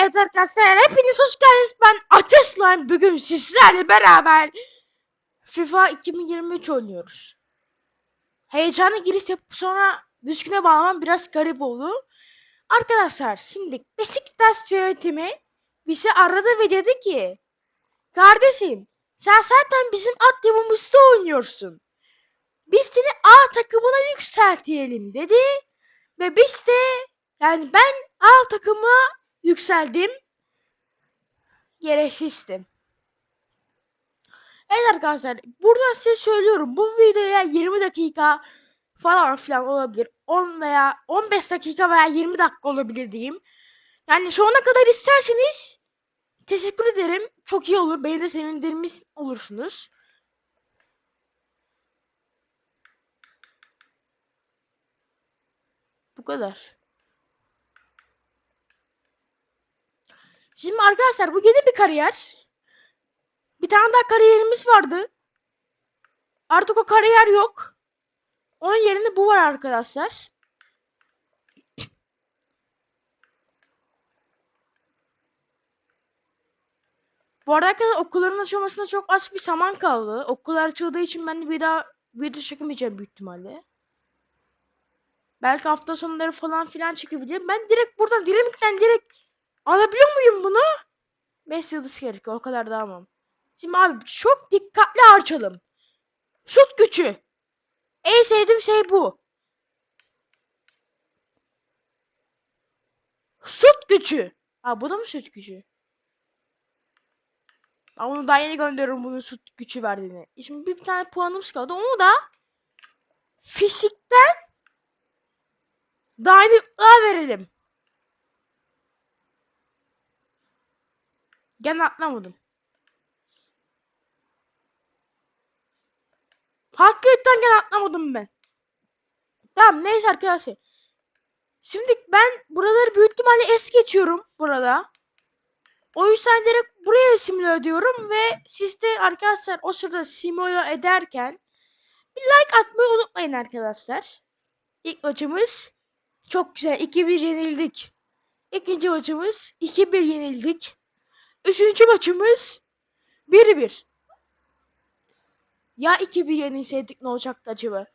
Evet arkadaşlar hepiniz hoş geldiniz. Ben Ateş Slime. Bugün sizlerle beraber FIFA 2023 oynuyoruz. Heyecanlı giriş yapıp sonra düzgüne bağlamam biraz garip oldu. Arkadaşlar şimdi Beşiktaş yönetimi bizi aradı ve dedi ki Kardeşim sen zaten bizim alt yapımızda oynuyorsun. Biz seni A takımına yükseltelim dedi. Ve biz de yani ben A takımı yükseldim. Gereksizdim. Evet arkadaşlar buradan size söylüyorum bu videoya 20 dakika falan filan olabilir. 10 veya 15 dakika veya 20 dakika olabilir diyeyim. Yani sonuna kadar isterseniz teşekkür ederim. Çok iyi olur. Beni de sevindirmiş olursunuz. Bu kadar. Şimdi arkadaşlar bu yeni bir kariyer. Bir tane daha kariyerimiz vardı. Artık o kariyer yok. Onun yerine bu var arkadaşlar. Bu arada arkadaşlar okulların açılmasına çok az bir zaman kaldı. Okullar açıldığı için ben de bir daha video çekemeyeceğim büyük ihtimalle. Belki hafta sonları falan filan çekebilirim. Ben direkt buradan dinamikten direkt alabiliyor muyum bunu? 5 yıldız gerekiyor. O kadar da almam. Şimdi abi çok dikkatli harcalım. Şut gücü. En sevdiğim şey bu. Şut gücü. Aa bu da mı şut gücü? Aa, onu daha yeni gönderiyorum bunun şut gücü verdiğini. Şimdi bir tane puanımız kaldı. Onu da fizikten dayanıklığa verelim. Gene atlamadım. Hakikaten gene atlamadım ben. Tamam neyse arkadaşlar. Şimdi ben buraları büyük ihtimalle es geçiyorum burada. O yüzden direkt buraya simüle ediyorum ve siz de arkadaşlar o sırada simüle ederken bir like atmayı unutmayın arkadaşlar. İlk maçımız çok güzel 2-1 yenildik. İkinci maçımız 2-1 yenildik. Üçüncü maçımız 1-1. Ya 2-1 yenilseydik ne olacaktı acaba?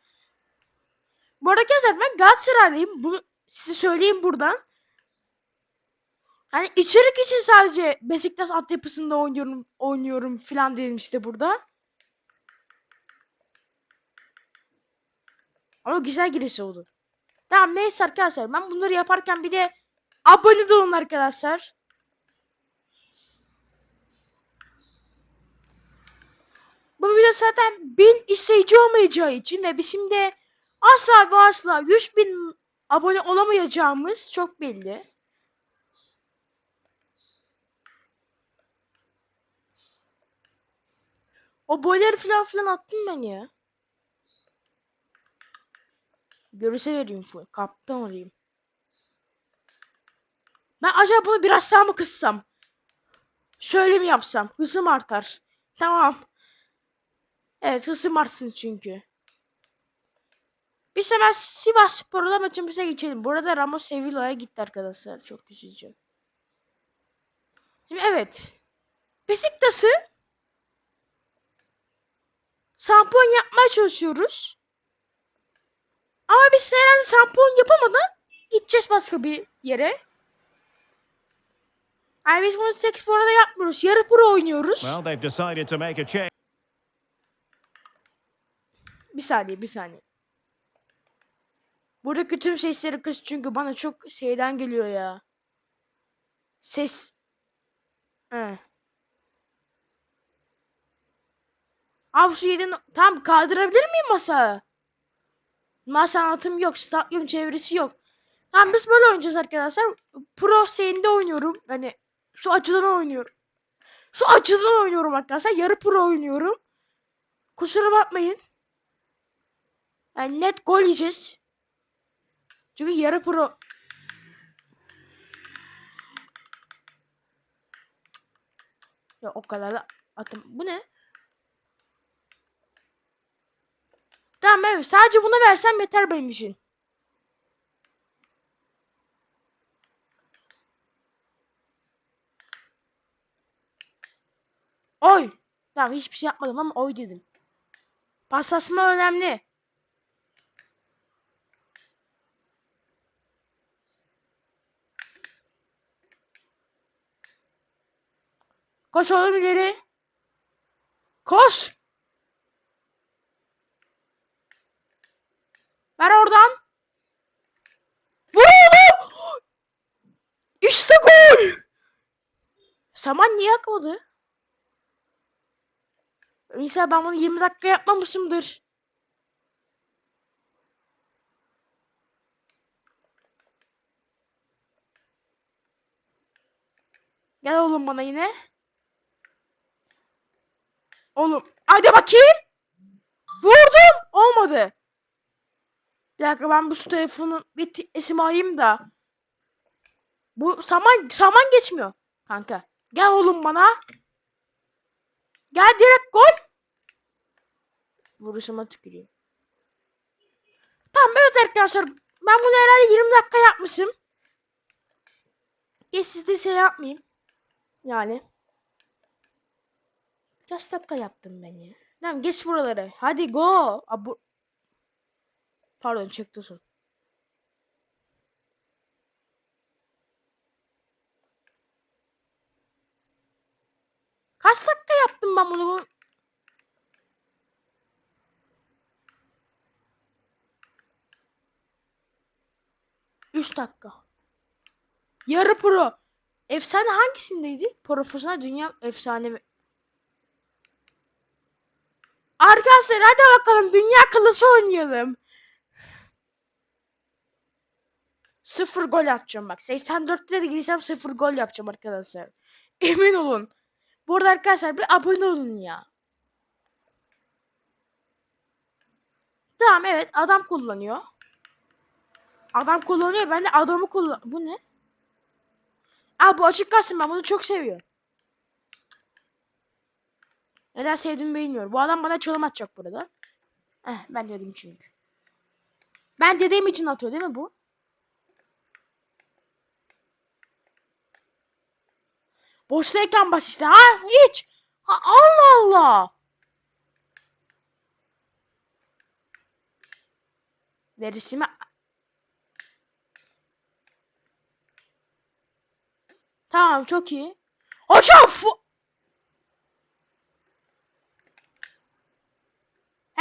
Bu arada arkadaşlar ben Galatasaraylıyım. Bunu size söyleyeyim buradan. Hani içerik için sadece Beşiktaş altyapısında oynuyorum, oynuyorum filan dedim işte burada. Ama güzel giriş oldu. Tamam neyse arkadaşlar ben bunları yaparken bir de abone olun arkadaşlar. Bu video zaten 1000 izleyici olmayacağı için ve bizim de asla ve asla 100 bin abone olamayacağımız çok belli. O boyları falan filan attım ben ya. Görüşe vereyim full. Kaptan olayım. Ben acaba bunu biraz daha mı kıssam? Şöyle mi yapsam? Hızım artar. Tamam. Evet hızım artsın çünkü. Biz hemen Sivas Spor'da maçımıza geçelim. Burada Ramos Sevilla'ya gitti arkadaşlar. Çok üzücü. Şimdi evet. Beşiktaş'ı şampiyon yapmaya çalışıyoruz. Ama biz herhalde şampiyon yapamadan gideceğiz başka bir yere. Yani biz bunu tek arada yapmıyoruz. Yarı pro oynuyoruz. Well. Bir saniye, bir saniye. Buradaki tüm sesleri kız çünkü bana çok şeyden geliyor ya. Ses. He. Abi şu yerini tam kaldırabilir miyim masa? Masa anlatım yok, stadyum çevresi yok. Tamam biz böyle oynayacağız arkadaşlar. Pro şeyinde oynuyorum. Hani şu açıdan oynuyorum. Şu açıdan oynuyorum arkadaşlar. Yarı pro oynuyorum. Kusura bakmayın. Yani net gol yiyeceğiz. Çünkü yarı pro Ya o kadar da atım. Bu ne? Tamam evet. Sadece bunu versem yeter benim için. Oy. Tamam hiçbir şey yapmadım ama oy dedim. Pasasma önemli. Koş oğlum ileri. Koş. Ver oradan. Vur oğlum. İşte gol. Saman niye akmadı? Neyse ben bunu 20 dakika yapmamışımdır. Gel oğlum bana yine. Oğlum hadi bakayım. Vurdum. Olmadı. Bir dakika ben bu telefonun bir isim alayım da. Bu saman saman geçmiyor kanka. Gel oğlum bana. Gel direkt gol. Vuruşuma tüküreyim. Tamam evet arkadaşlar. Ben bunu herhalde 20 dakika yapmışım. Geç siz de şey yapmayayım. Yani. Kaç dakika yaptım ben ya? Tamam geç buraları. Hadi go. Aa. Pardon çekti son. Kaç dakika yaptım ben bunu? Bu- 3 dakika. Yarı pro. Efsane hangisindeydi? Profesyonel dünya efsane? Arkadaşlar hadi bakalım dünya klası oynayalım. Sıfır gol atacağım bak. 84'te de girsem sıfır gol yapacağım arkadaşlar. Emin olun. Bu arada arkadaşlar bir abone olun ya. Tamam evet adam kullanıyor. Adam kullanıyor ben de adamı kullan... Bu ne? Aa bu açık kalsın ben bunu çok seviyorum. Neden sevdiğimi bilmiyorum. Bu adam bana çalım atacak burada. Eh ben dedim çünkü. Ben dediğim için atıyor değil mi bu? Boştayken bas işte. Ha hiç. Ha, Allah Allah. Verisimi Tamam çok iyi. Hocam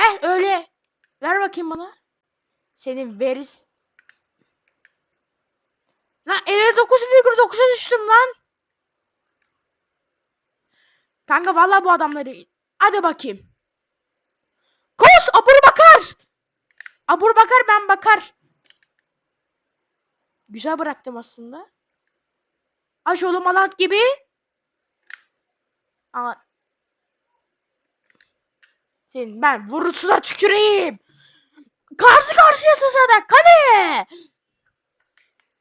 Heh öyle. Ver bakayım bana. Senin veris. Lan 59,9'a düştüm lan. Kanka vallahi bu adamları. Hadi bakayım. Koş Abur Bakar. Abur Bakar ben bakar. Güzel bıraktım aslında. Aç oğlum alat gibi. Ama senin ben vurusuna tüküreyim. Karşı karşıyasın zaten kale.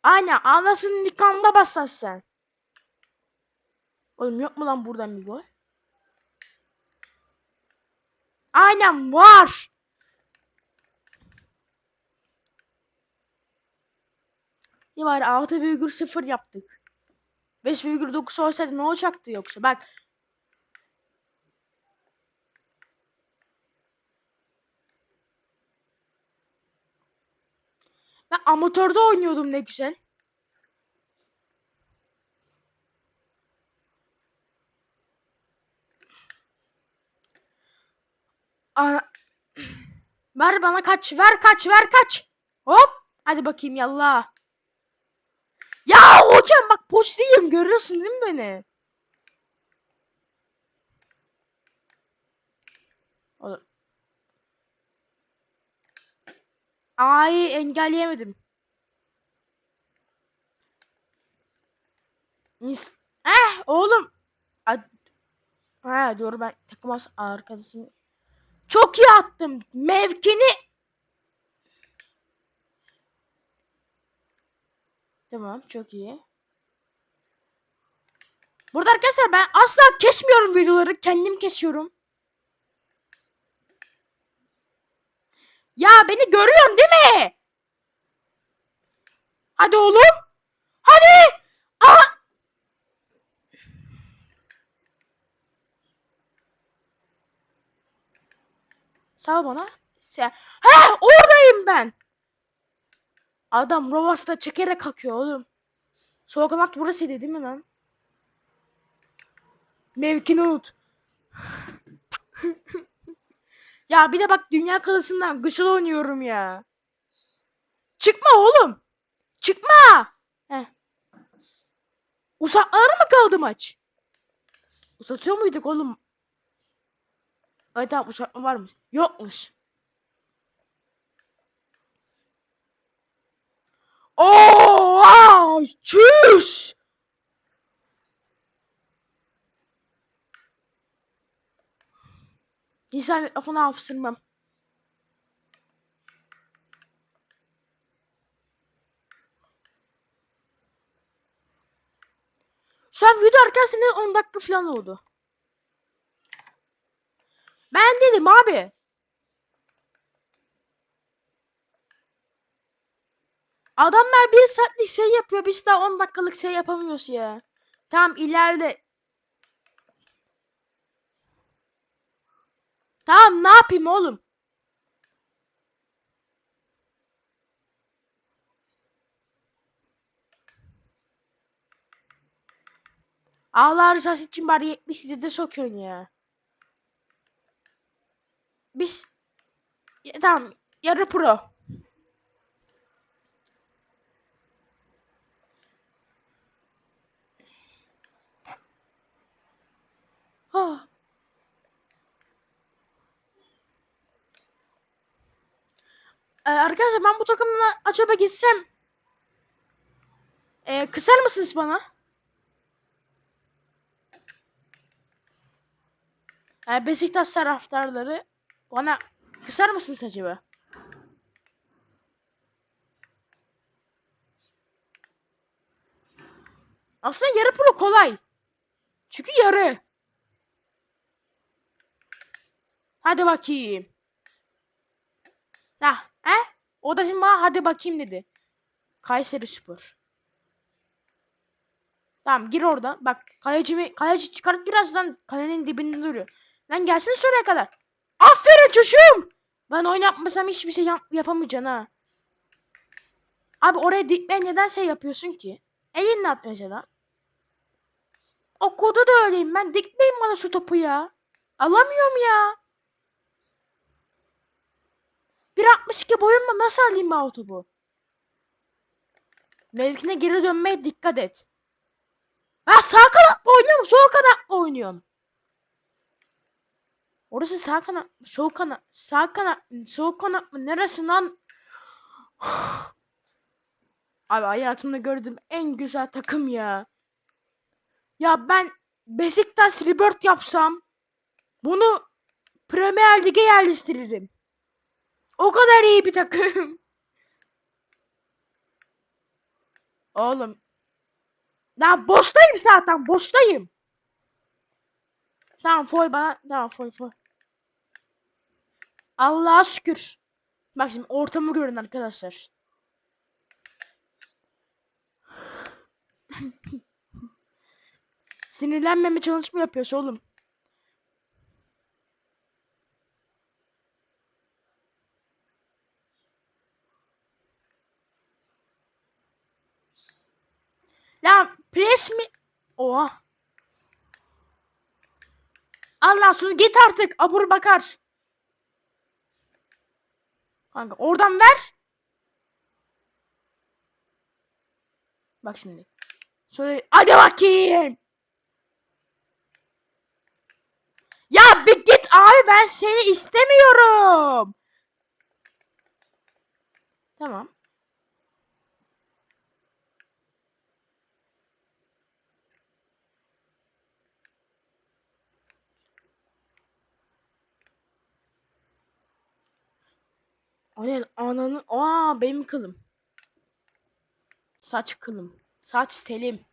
Aynen anasının nikahında bassas sen. Oğlum yok mu lan buradan bir gol? Aynen var. Ya var 6,0 yaptık. 5,9 olsaydı ne olacaktı yoksa? Bak. Ben amatörde oynuyordum ne güzel. Ver bana kaç, ver kaç, ver kaç. Hop. Hadi bakayım yallah. Ya hocam bak postayım görüyorsun değil mi beni? Oğlum. Ay engelleyemedim. Nis eh oğlum. A- Ha doğru ben takım arkadaşım. Çok iyi attım. Mevkini. Tamam çok iyi. Burada arkadaşlar ben asla kesmiyorum videoları. Kendim kesiyorum. Ya beni görüyorsun değil mi? Hadi oğlum. Hadi. Aa! Sal bana. He oradayım ben. Adam Rovas'ta çekerek akıyor oğlum. Kanat burasıydı değil mi lan? Mevkini unut. Ya bir de bak dünya kalısından güçlü oynuyorum ya. Çıkma oğlum. Çıkma. Heh. Uzaklara mı kaldı maç? Uzatıyor muyduk oğlum? Ay tamam uzatma var mı? Yokmuş. Oo, wow, çüş. İnsan mikrofonu hapsırmam. Şu an video arkasında 10 dakika falan oldu. Ben dedim abi. Adamlar bir saatlik şey yapıyor. Biz daha 10 dakikalık şey yapamıyoruz ya. Tamam ileride. Tamam ne yapayım oğlum? Allah rızası için bari 77'de sokuyorsun ya. Biz Ya, tamam yarı pro. Ah. Ee, arkadaşlar ben bu takımla acaba gitsem ee, kısar mısınız bana? Ee, Beşiktaş taraftarları bana kısar mısınız acaba? Aslında yarı pro kolay. Çünkü yarı. Hadi bakayım. Ha, he? O da şimdi bana hadi bakayım dedi. Kayseri Spor. Tamam gir orada. Bak kalecimi kaleci çıkart birazdan kalenin dibinde duruyor. Lan gelsin şuraya kadar. Aferin çocuğum. Ben oynatmasam hiçbir şey yap yapamayacaksın ha. Abi oraya dikme neden şey yapıyorsun ki? Elinle at mesela. O kodu da öyleyim ben. Dikmeyin bana şu topu ya. Alamıyorum ya. 1.62 boyumla nasıl alayım ben o? Mevkine geri dönmeye dikkat et. Ben sağ kanatla oynuyorum, sol kanatla oynuyorum. Orası sağ kanat, sol kanat, sağ kanat, sol kanat mı? Neresi lan? Abi hayatımda gördüğüm en güzel takım ya. Ya ben Beşiktaş Rebirth yapsam bunu Premier Lig'e yerleştiririm. O kadar iyi bir takım. Oğlum. Lan boştayım zaten boştayım. Tamam foy bana. Tamam foy foy. Allah'a şükür. Bak şimdi ortamı görün arkadaşlar. Sinirlenmeme çalışma yapıyorsun oğlum. Lan pres mi? Oha. Allah şunu git artık. Abur bakar. Kanka oradan ver. Bak şimdi. Şöyle hadi bakayım. Ya bir git abi ben seni istemiyorum. Tamam. Ne? Ananı. Aa benim kılım. Saç kılım. Saç telim.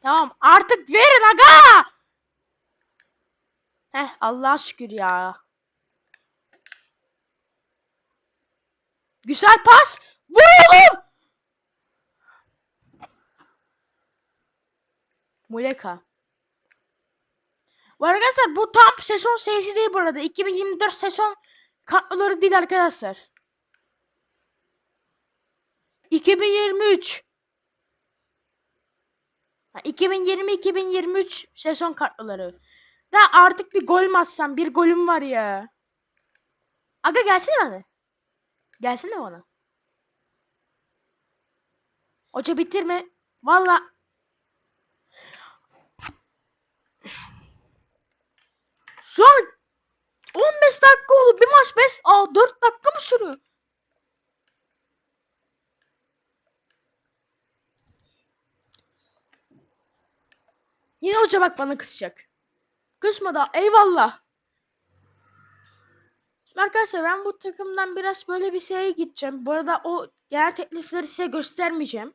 Tamam artık verin aga. Heh Allah'a şükür ya. Güzel pas. Vur oğlum. Muleka. Bu arkadaşlar bu tam sezon serisi değil bu arada. 2024 sezon Kadroları değil arkadaşlar. 2023 Ha, 2020-2023 sezon kartları. Da artık bir gol mü atsam? Bir golüm var ya. Aga gelsene bana. Gelsene bana. Hoca bitirme. Valla. Son 15 dakika oldu. Bir maç 5. Aa 4 dakika mı sürüyor? Yine hoca bak bana kızacak. Kızma da eyvallah. Şimdi Arkadaşlar ben bu takımdan biraz böyle bir şeye gideceğim. Bu arada o genel teklifleri size göstermeyeceğim.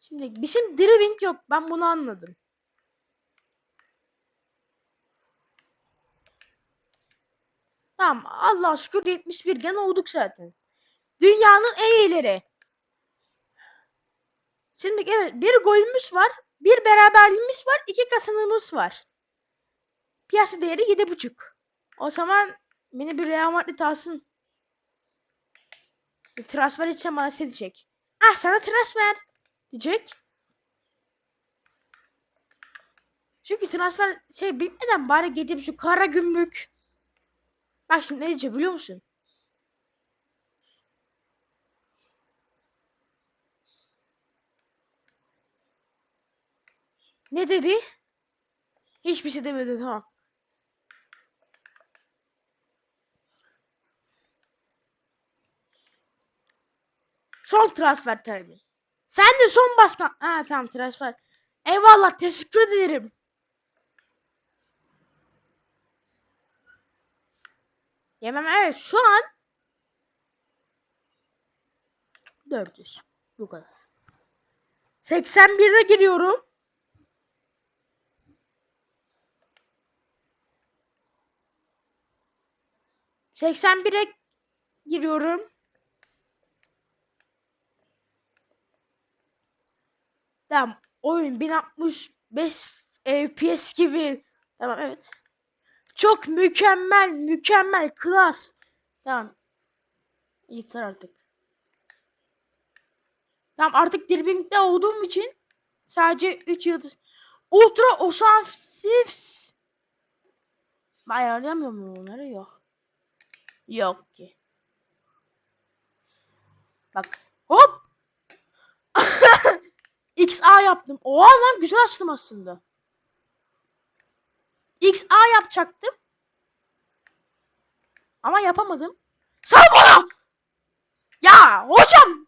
Şimdi bizim driving yok. Ben bunu anladım. Tamam Allah şükür 71 gen olduk zaten. Dünyanın en iyileri. Şimdi evet bir golümüz var. Bir beraberliğimiz var. iki kazanımız var. Piyasa değeri 7.5. O zaman beni bir Real Madrid alsın. Bir transfer için bana şey. Ah sana transfer diyecek. Çünkü transfer şey bitmeden bari gidip şu kara gümrük. Bak şimdi ne diyecek biliyor musun? Ne dedi? Hiçbir şey demedi tamam. Son transfer terimi. Sen de son başkan. Ha tamam transfer. Eyvallah teşekkür ederim. Yemem evet şu an 400. Bu kadar. 81'e giriyorum. Seksen bire giriyorum. Tamam. Oyun 1065 FPS gibi. Tamam evet. Çok mükemmel, mükemmel, klas. Tamam. Yeter artık. Tamam artık Dribbing'de olduğum için sadece 3 yıldız. Ultra Offensives. Ben ayarlayamıyor muyum onları? Yok. Yok ki. Bak. Hop. XA yaptım. Oha lan güzel açtım aslında. XA yapacaktım. Ama yapamadım. Sal bana! Ya hocam!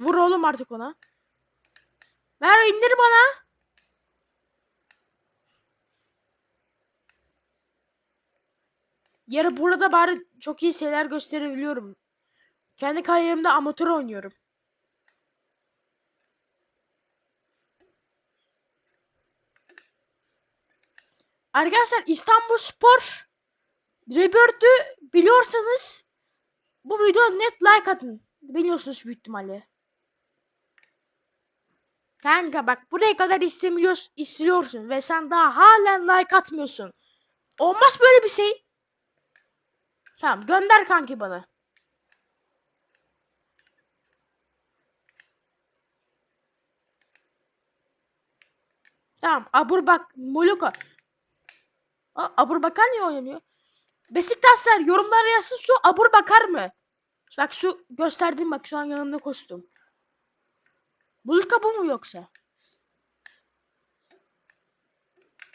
Vur oğlum artık ona. Ver indir bana. Yarı burada bari çok iyi şeyler gösterebiliyorum. Kendi kariyerimde amatör oynuyorum. Arkadaşlar İstanbul Spor Rebirth'ü biliyorsanız bu video net like atın. Biliyorsunuz büyük ihtimalle. Kanka bak buraya kadar istemiyorsun, istiyorsun ve sen daha halen like atmıyorsun. Olmaz böyle bir şey. Tamam gönder kanki bana. Tamam Abur bak Moluka. Aa, Abur Bakar niye oynamıyor? Beşiktaşlar yorumlara yazsın şu Abur Bakar mı? Bak şu gösterdiğim bak şu an yanımda kostüm. Moluka bu mu yoksa?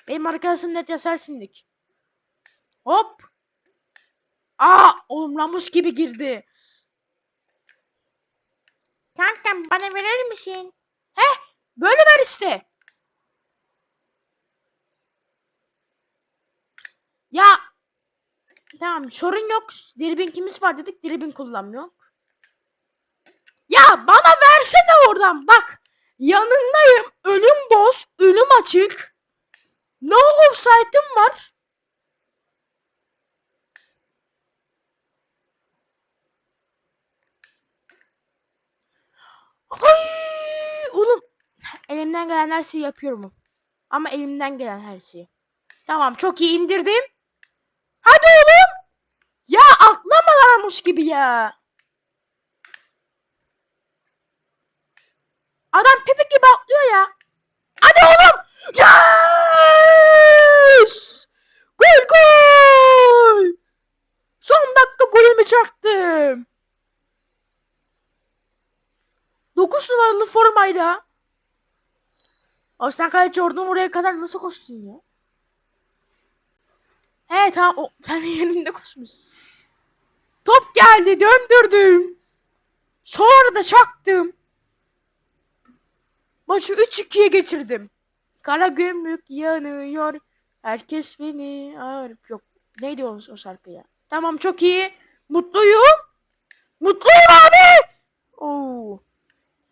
Benim arkadaşım net yazar şimdilik. Hop. Aa oğlum Ramos gibi girdi. Kankam bana verir misin? Heh böyle ver işte. Ya tamam sorun yok. Dribbing'imiz var dedik. Dribbing kullanmıyor. Ya bana versene oradan bak. Yanındayım. Önüm boş. Önüm açık. No offside'ım var. Ay oğlum. Elim elimden gelen her şeyi yapıyorum. Ama elimden gelen her şeyi. Tamam çok iyi indirdim. Hadi oğlum. Ya atlamalarmış gibi ya. Adam Pepe gibi atlıyor ya. Hadi oğlum. Yes! Gol gol! Son dakika golümü çaktım. 9 numaralı formayla. Abi sen kaleci oradan oraya kadar nasıl koştun ya? He tamam o, sen de yerinde koşmuşsun. Top geldi döndürdüm. Sonra da çaktım. Maçı 3-2'ye getirdim. Kara gömlek yanıyor. Herkes beni ağır. Yok. Neydi o, o şarkı ya? Tamam çok iyi. Mutluyum. Mutluyum abi. Oo.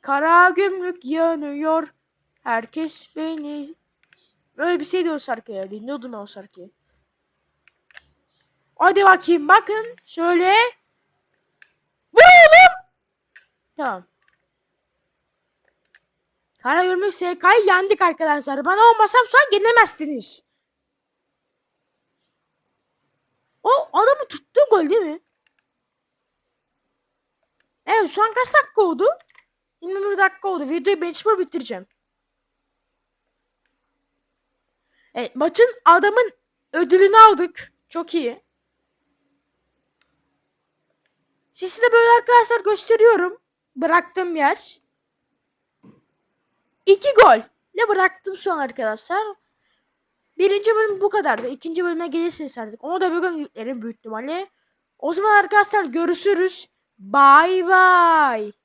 Kara gömlek yanıyor. Herkes beni... Öyle bir şeydi o şarkı ya. Dinliyordum ben o şarkıyı. Hadi bakayım bakın. Şöyle. Vur oğlum. Tamam. Kara gömlek SK'yı yendik arkadaşlar. Bana olmasam şu an yenemezsiniz. O adamı tuttu gol değil mi? Evet şu an kaç dakika oldu? 21 dakika oldu. Videoyu ben spor bitireceğim. Evet maçın adamın ödülünü aldık. Çok iyi. Sizi de böyle arkadaşlar gösteriyorum. Bıraktığım yer. İki gol. Ne bıraktım şu an arkadaşlar. Birinci bölüm bu kadardı. İkinci bölüme gelirsiniz artık. Onu da bugün yüklerim büyük ihtimalle. O zaman arkadaşlar görüşürüz. Bye bye.